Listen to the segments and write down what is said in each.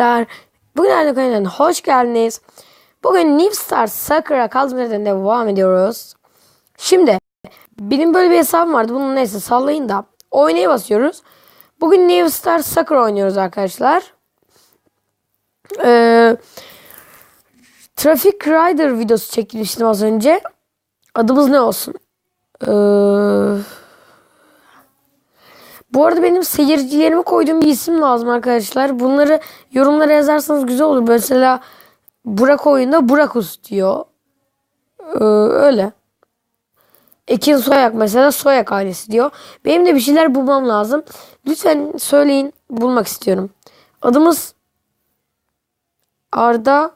arkadaşlar. Bugün Arda kanalına hoş geldiniz. Bugün New Star Sakura kaldırmadan devam ediyoruz. Şimdi benim böyle bir hesabım vardı. Bunu neyse sallayın da oynaya basıyoruz. Bugün New Star Sakura oynuyoruz arkadaşlar. Ee, Traffic Rider videosu çekmiştim az önce. Adımız ne olsun? Eee... Bu arada benim seyircilerime koyduğum bir isim lazım arkadaşlar. Bunları yorumlara yazarsanız güzel olur. Mesela Burak oyunda Burakus diyor. Ee, öyle. Ekin Soyak mesela Soyak ailesi diyor. Benim de bir şeyler bulmam lazım. Lütfen söyleyin. Bulmak istiyorum. Adımız Arda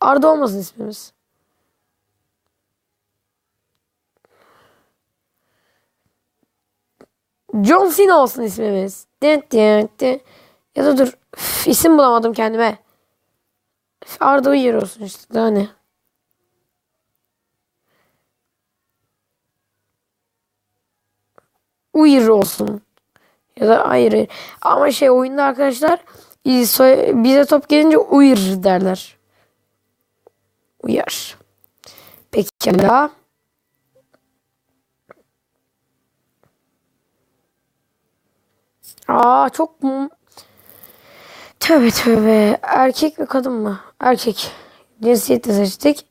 Arda olmasın ismimiz. John Cena olsun ismimiz. Ya da dur. Üf, isim bulamadım kendime. Arda Uyar olsun işte. Daha ne? Uyar olsun. Ya da hayır. Ama şey oyunda arkadaşlar bize top gelince uyur derler. Uyar. Pekala. Aa çok mu? Tövbe tövbe. Erkek mi kadın mı? Erkek. Cinsiyeti seçtik.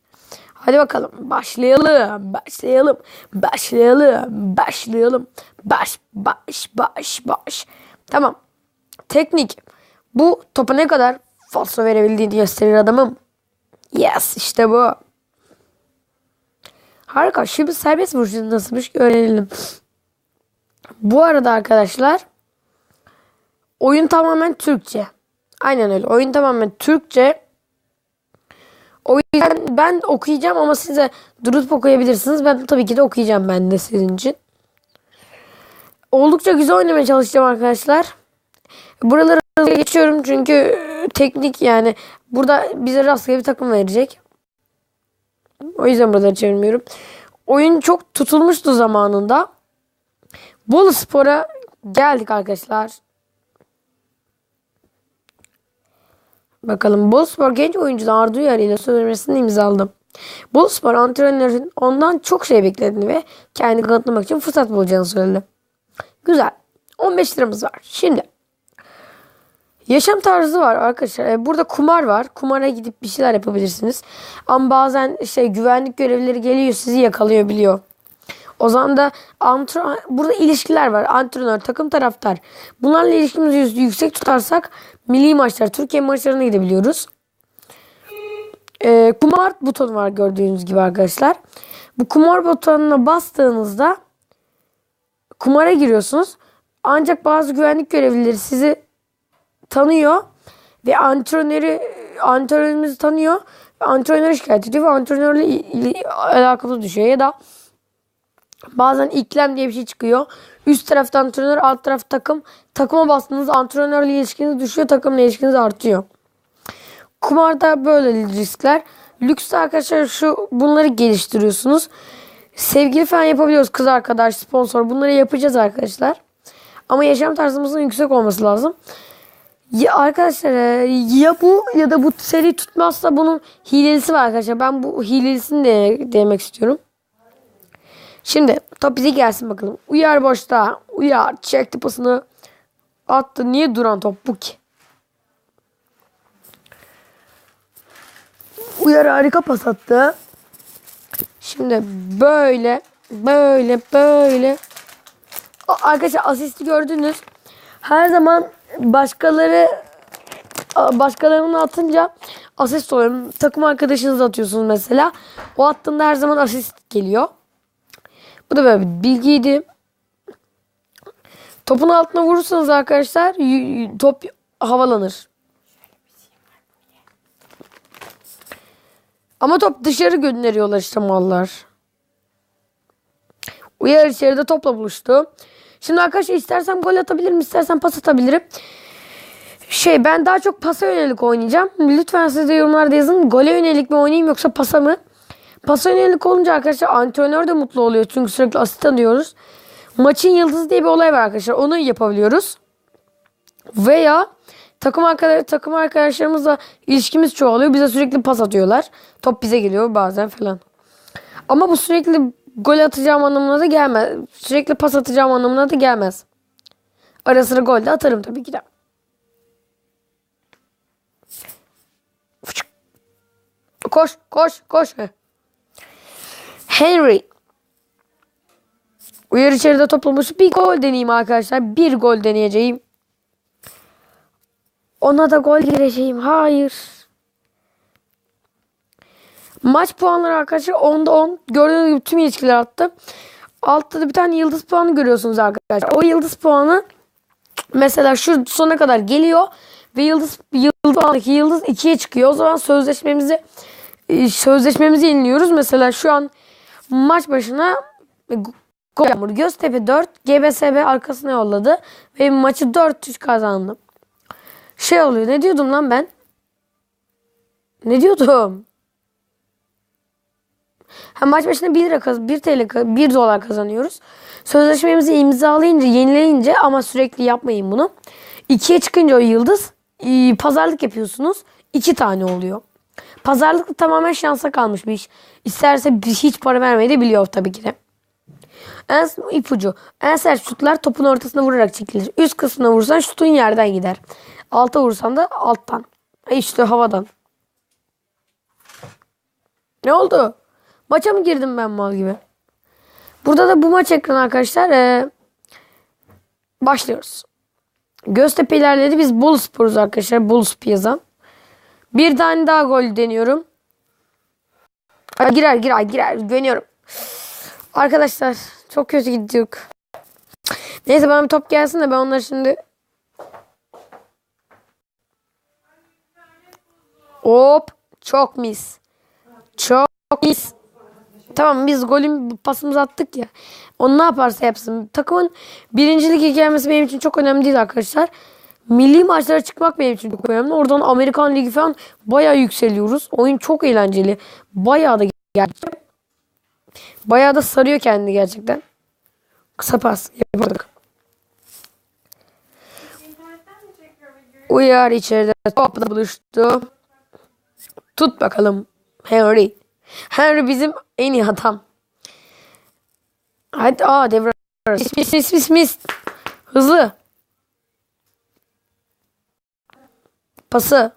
Hadi bakalım. Başlayalım. Başlayalım. Başlayalım. Başlayalım. Baş baş baş baş. Tamam. Teknik. Bu topa ne kadar falso verebildiğini gösterir adamım. Yes işte bu. Harika. Şimdi serbest vuruş nasılmış öğrenelim. Bu arada arkadaşlar Oyun tamamen Türkçe. Aynen öyle. Oyun tamamen Türkçe. O yüzden ben okuyacağım ama size durup okuyabilirsiniz. Ben tabii ki de okuyacağım ben de sizin için. Oldukça güzel oynamaya çalışacağım arkadaşlar. Buraları geçiyorum çünkü teknik yani burada bize rastgele bir takım verecek. O yüzden buraları çevirmiyorum. Oyun çok tutulmuştu zamanında. Bolu Spor'a geldik arkadaşlar. Bakalım Boluspor genç oyuncu Arda Uyar ile sözleşmesini imzaladı. Boluspor antrenörün ondan çok şey beklediğini ve kendini kanıtlamak için fırsat bulacağını söyledi. Güzel. 15 liramız var. Şimdi Yaşam tarzı var arkadaşlar. E, burada kumar var. Kumara gidip bir şeyler yapabilirsiniz. Ama bazen işte güvenlik görevlileri geliyor sizi yakalıyor biliyor. O zaman da antren burada ilişkiler var. Antrenör, takım taraftar. Bunlarla ilişkimizi yüksek tutarsak milli maçlar, Türkiye maçlarına gidebiliyoruz. Ee, kumar butonu var gördüğünüz gibi arkadaşlar. Bu kumar butonuna bastığınızda kumara giriyorsunuz. Ancak bazı güvenlik görevlileri sizi tanıyor ve antrenörü antrenörümüzü tanıyor. Antrenörü şikayet ediyor ve antrenörle alakalı düşüyor ya da Bazen iklem diye bir şey çıkıyor. Üst tarafta antrenör, alt taraf takım. Takıma bastığınız antrenörle ilişkiniz düşüyor, takımla ilişkiniz artıyor. Kumarda böyle riskler. Lüks arkadaşlar şu bunları geliştiriyorsunuz. Sevgili falan yapabiliyoruz. Kız arkadaş, sponsor bunları yapacağız arkadaşlar. Ama yaşam tarzımızın yüksek olması lazım. Ya arkadaşlar e, ya bu ya da bu seri tutmazsa bunun hilelisi var arkadaşlar. Ben bu hilelisini de denemek istiyorum. Şimdi top bize gelsin bakalım. Uyar boşta. Uyar çekti pasını. Attı. Niye duran top bu ki? Uyar harika pas attı. Şimdi böyle böyle böyle arkadaşlar asisti gördünüz. Her zaman başkaları başkalarını atınca asist oluyor. Takım arkadaşınızı atıyorsunuz mesela. O attığında her zaman asist geliyor. Bu da böyle bir bilgiydi. Topun altına vurursanız arkadaşlar top havalanır. Ama top dışarı gönderiyorlar işte mallar. Uyar içeride topla buluştu. Şimdi arkadaşlar istersem gol atabilirim, istersen pas atabilirim. Şey ben daha çok pasa yönelik oynayacağım. Lütfen siz de yorumlarda yazın. Gole yönelik mi oynayayım yoksa pasa mı? Pasa yönelik olunca arkadaşlar antrenör de mutlu oluyor. Çünkü sürekli asist alıyoruz. maçın yıldızı diye bir olay var arkadaşlar. Onu yapabiliyoruz. Veya takım arkadaş takım arkadaşlarımızla ilişkimiz çoğalıyor. Bize sürekli pas atıyorlar. Top bize geliyor bazen falan. Ama bu sürekli gol atacağım anlamına da gelmez. Sürekli pas atacağım anlamına da gelmez. Ara sıra gol de atarım tabii ki de. Koş, koş, koş. Heh. Henry. Uyar içeride toplamış. Bir gol deneyeyim arkadaşlar. Bir gol deneyeceğim. Ona da gol gireceğim. Hayır. Maç puanları arkadaşlar 10'da 10. Gördüğünüz gibi tüm ilişkiler attı. Altta da bir tane yıldız puanı görüyorsunuz arkadaşlar. O yıldız puanı mesela şu sona kadar geliyor ve yıldız yıldız puanındaki yıldız 2'ye çıkıyor. O zaman sözleşmemizi e, sözleşmemizi yeniliyoruz. Mesela şu an maç başına e, gol yağmur Göztepe 4 GBSB arkasına yolladı ve maçı 4-3 kazandı. Şey oluyor. Ne diyordum lan ben? Ne diyordum? Ha, maç başına 1 lira kaz 1 TL ka- 1 dolar kazanıyoruz. Sözleşmemizi imzalayınca, yenileyince ama sürekli yapmayın bunu. 2'ye çıkınca o yıldız e, pazarlık yapıyorsunuz. 2 tane oluyor. Pazarlık tamamen şansa kalmış bir iş. İsterse hiç para vermeyi de biliyor tabii ki de. En ipucu. En sert şutlar topun ortasına vurarak çekilir. Üst kısmına vursan şutun yerden gider. Alta vursan da alttan. E işte havadan. Ne oldu? Maça mı girdim ben mal gibi? Burada da bu maç ekranı arkadaşlar. Ee, başlıyoruz. Göztepe ilerledi. Biz Boluspor'uz arkadaşlar. Boluspor yazan. Bir tane daha gol deniyorum. Aa, girer girer girer. Güveniyorum. Arkadaşlar çok kötü gidiyor. Neyse bana bir top gelsin de ben onları şimdi Hop çok mis. Çok mis. Tamam biz golün pasımızı attık ya. Onu ne yaparsa yapsın. Takımın birincilik gelmesi benim için çok önemli değil arkadaşlar. Milli maçlara çıkmak benim için çok önemli. Oradan Amerikan Ligi falan bayağı yükseliyoruz. Oyun çok eğlenceli. Bayağı da gerçekten. Bayağı da sarıyor kendini gerçekten. Kısa pas yapamadık. Uyar içeride topla buluştu. Tut bakalım Henry. Henry bizim en iyi adam. Hadi aa devre. Mis mis mis. Hızlı. Pası.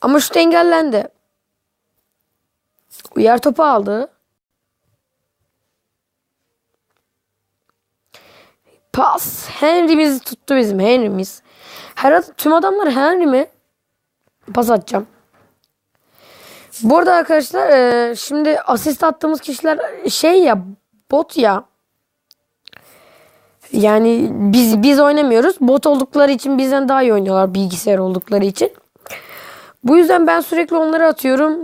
Ama şut engellendi. Uyar topu aldı. Pas. Henry'miz tuttu bizim Henry'miz. Her tüm adamlar Henry mi? Pas atacağım. Bu arada arkadaşlar e, şimdi asist attığımız kişiler şey ya bot ya. Yani biz biz oynamıyoruz. Bot oldukları için bizden daha iyi oynuyorlar bilgisayar oldukları için. Bu yüzden ben sürekli onları atıyorum.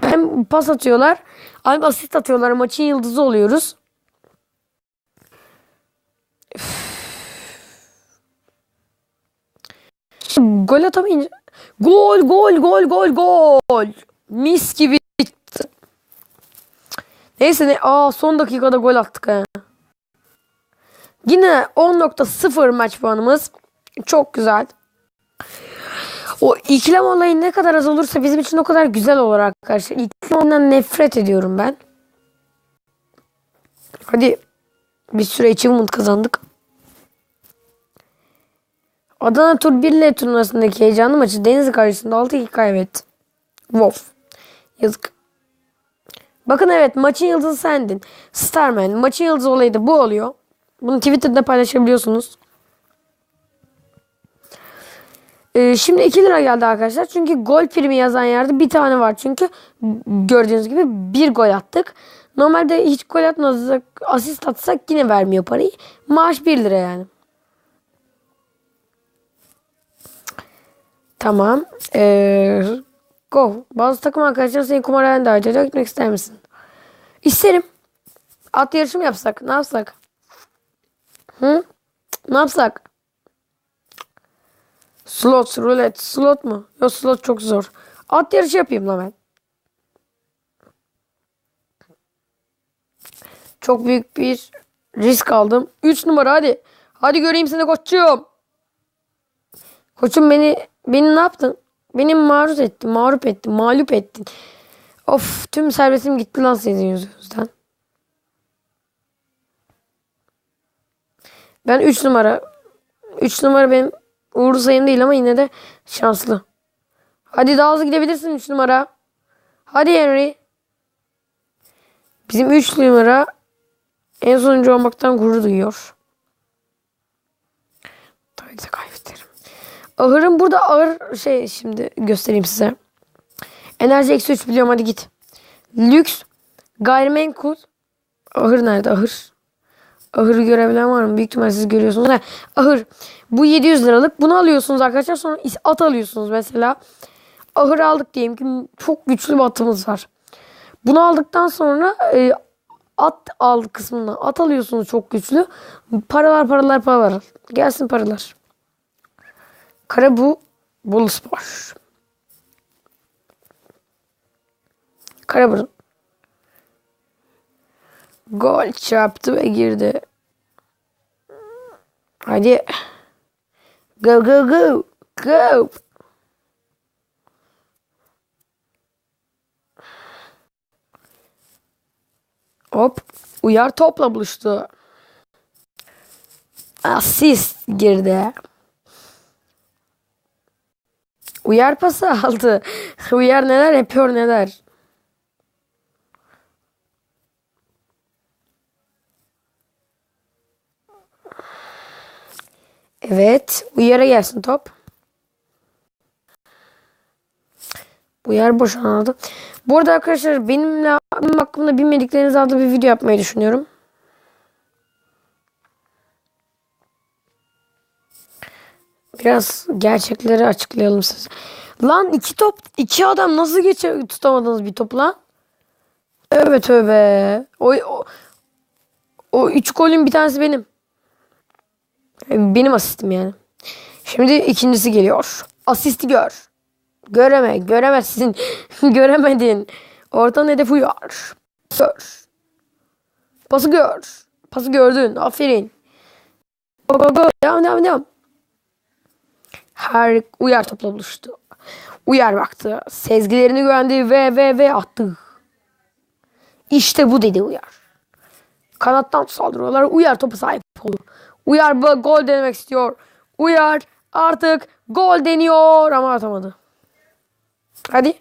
Hem pas atıyorlar hem asist atıyorlar. Maçın yıldızı oluyoruz. Gol atamayınca gol gol gol gol gol mis gibi bitti. Neyse ne aa son dakikada gol attık ha. Yine 10.0 maç puanımız. Çok güzel. O ikilem olayı ne kadar az olursa bizim için o kadar güzel olur arkadaşlar. İkilem olayından nefret ediyorum ben. Hadi bir süre achievement kazandık. Adana Tur 1 L turnuvasındaki heyecanlı maçı Denizli karşısında 6-2 kaybetti. Wolf. Yazık. Bakın evet maçın yıldızı sendin. Starman. Maçın yıldızı olayı da bu oluyor. Bunu Twitter'da paylaşabiliyorsunuz. Ee, şimdi 2 lira geldi arkadaşlar. Çünkü gol primi yazan yerde bir tane var. Çünkü gördüğünüz gibi bir gol attık. Normalde hiç gol atmasak asist atsak yine vermiyor parayı. Maaş 1 lira yani. Tamam. Ee, go. Bazı takım arkadaşlar seni kumarhaneye davet ediyor. Gitmek ister misin? İsterim. At yarışı yapsak? Ne yapsak? Hı? Ne yapsak? Slot, rulet, slot mu? Yok slot çok zor. At yarışı yapayım lan ben. Çok büyük bir risk aldım. 3 numara hadi. Hadi göreyim seni koçum. Koçum beni beni ne yaptın? Beni maruz ettin, mağlup ettin, mağlup ettin. Of tüm servisim gitti lan sizin yüzünüzden. Ben 3 numara. 3 numara benim uğurlu sayım değil ama yine de şanslı. Hadi daha hızlı gidebilirsin 3 numara. Hadi Henry. Bizim 3 numara en sonuncu olmaktan gurur duyuyor. Tabii ki de kaybederim. Ahırın burada ağır şey şimdi göstereyim size. Enerji eksi 3 biliyorum hadi git. Lüks. Gayrimenkul. Ahır nerede ahır? Ahırı görebilen var mı? Büyük ihtimalle siz görüyorsunuz. Ahır. Bu 700 liralık. Bunu alıyorsunuz arkadaşlar. Sonra at alıyorsunuz mesela. Ahır aldık diyelim ki çok güçlü bir atımız var. Bunu aldıktan sonra e, at al kısmından at alıyorsunuz çok güçlü. Paralar paralar paralar. Gelsin paralar. Kara bu Bolu Spor. Karaburun. Gol çarptı ve girdi. Hadi. Go go go. Go. Hop. Uyar topla buluştu. Asist girdi. Uyar pası aldı. Uyar neler yapıyor neler. Evet. Uyar'a gelsin top. Uyar boşanıldı. Bu arada arkadaşlar benimle benim hakkımda bilmedikleriniz adlı bir video yapmayı düşünüyorum. Biraz gerçekleri açıklayalım size. Lan iki top, iki adam nasıl geçe tutamadınız bir topu lan? Tövbe tövbe. O, o, o üç golün bir tanesi benim. Benim asistim yani. Şimdi ikincisi geliyor. Asisti gör. Göreme, göremezsin. Göremedin. Ortadan hedef uyar. Gör. Pası gör. Pası gördün. Aferin. Go go go. Devam devam devam. Her uyar topla buluştu. Uyar baktı. Sezgilerini güvendi ve ve ve attı. İşte bu dedi Uyar. Kanattan saldırıyorlar. Uyar topu sahip oldu. Uyar bu gol denemek istiyor. Uyar artık gol deniyor ama atamadı. Hadi.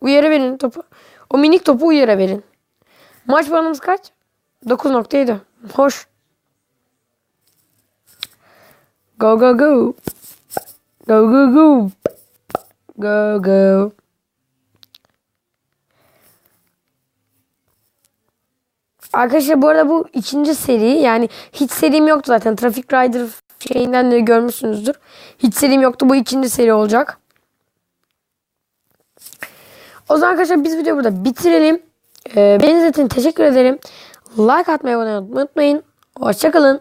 Uyarı verin topu. O minik topu uyarı verin. Maç puanımız kaç? 9.7. Hoş. Go go go. Go go go. Go go. Arkadaşlar bu arada bu ikinci seri yani hiç serim yoktu zaten. Traffic Rider şeyinden de görmüşsünüzdür. Hiç serim yoktu. Bu ikinci seri olacak. O zaman arkadaşlar biz videoyu burada bitirelim. Ee, Beğendiğiniz için teşekkür ederim. Like atmayı unutmayın. Hoşçakalın.